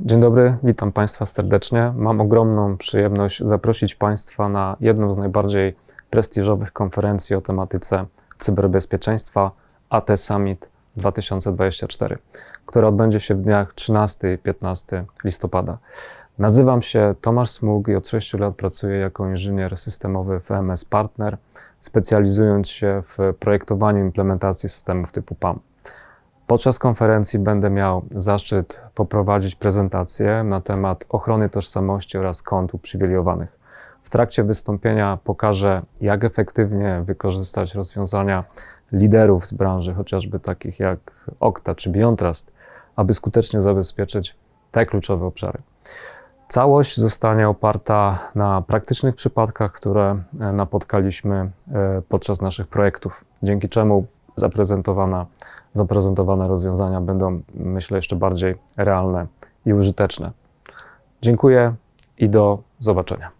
Dzień dobry, witam Państwa serdecznie. Mam ogromną przyjemność zaprosić Państwa na jedną z najbardziej prestiżowych konferencji o tematyce cyberbezpieczeństwa AT Summit 2024, która odbędzie się w dniach 13 i 15 listopada. Nazywam się Tomasz Smug i od 6 lat pracuję jako inżynier systemowy w MS Partner, specjalizując się w projektowaniu implementacji systemów typu PAM. Podczas konferencji będę miał zaszczyt poprowadzić prezentację na temat ochrony tożsamości oraz kont uprzywilejowanych. W trakcie wystąpienia pokażę, jak efektywnie wykorzystać rozwiązania liderów z branży, chociażby takich jak Okta czy BeyondTrust, aby skutecznie zabezpieczyć te kluczowe obszary. Całość zostanie oparta na praktycznych przypadkach, które napotkaliśmy e, podczas naszych projektów, dzięki czemu zaprezentowana, zaprezentowane rozwiązania będą, myślę, jeszcze bardziej realne i użyteczne. Dziękuję i do zobaczenia.